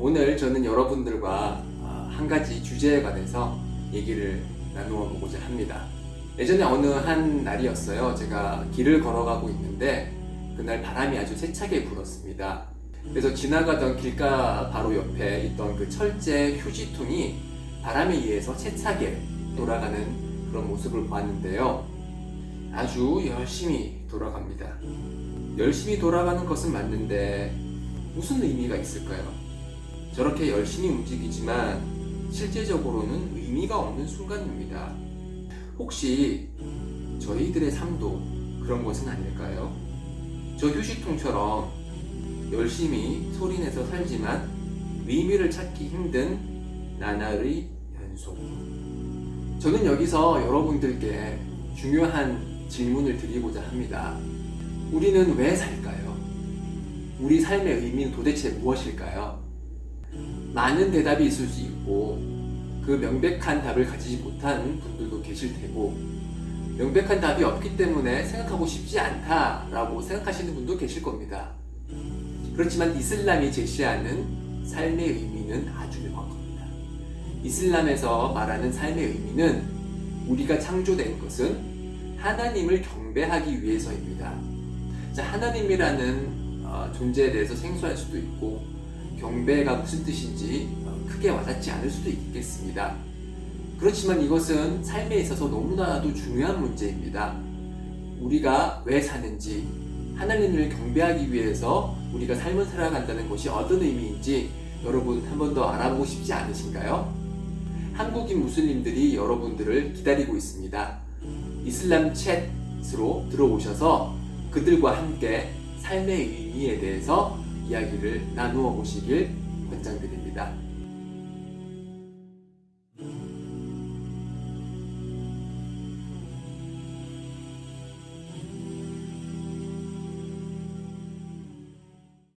오늘 저는 여러분들과 아, 한 가지 주제에 관해서 얘기를 나누어 보고자 합니다. 예전에 어느 한 날이었어요. 제가 길을 걸어가고 있는데 그날 바람이 아주 세차게 불었습니다. 그래서 지나가던 길가 바로 옆에 있던 그 철제 휴지통이 바람에 의해서 세차게 돌아가는 그런 모습을 보았는데요. 아주 열심히 돌아갑니다. 열심히 돌아가는 것은 맞는데 무슨 의미가 있을까요? 저렇게 열심히 움직이지만 실제적으로는 의미가 없는 순간입니다. 혹시 저희들의 삶도 그런 것은 아닐까요? 저 휴지통처럼 열심히 소리내서 살지만 의미를 찾기 힘든 나날의 연속. 저는 여기서 여러분들께 중요한 질문을 드리고자 합니다. 우리는 왜 살까요? 우리 삶의 의미는 도대체 무엇일까요? 많은 대답이 있을 수 있고 그 명백한 답을 가지지 못한 분들도 계실 테고 명백한 답이 없기 때문에 생각하고 싶지 않다라고 생각하시는 분도 계실 겁니다. 그렇지만 이슬람이 제시하는 삶의 의미는 아주 명확합니다. 이슬람에서 말하는 삶의 의미는 우리가 창조된 것은 하나님을 경배하기 위해서입니다. 자, 하나님이라는 어, 존재에 대해서 생소할 수도 있고 경배가 무슨 뜻인지 어, 크게 와닿지 않을 수도 있겠습니다. 그렇지만 이것은 삶에 있어서 너무나도 중요한 문제입니다. 우리가 왜 사는지, 하나님을 경배하기 위해서 우리가 삶을 살아간다는 것이 어떤 의미인지 여러분 한 번 더 알아보고 싶지 않으신가요? 한국인 무슬림들이 여러분들을 기다리고 있습니다. 이슬람 챗으로 들어오셔서 그들과 함께 삶의 의미에 대해서 이야기를 나누어 보시길 권장드립니다.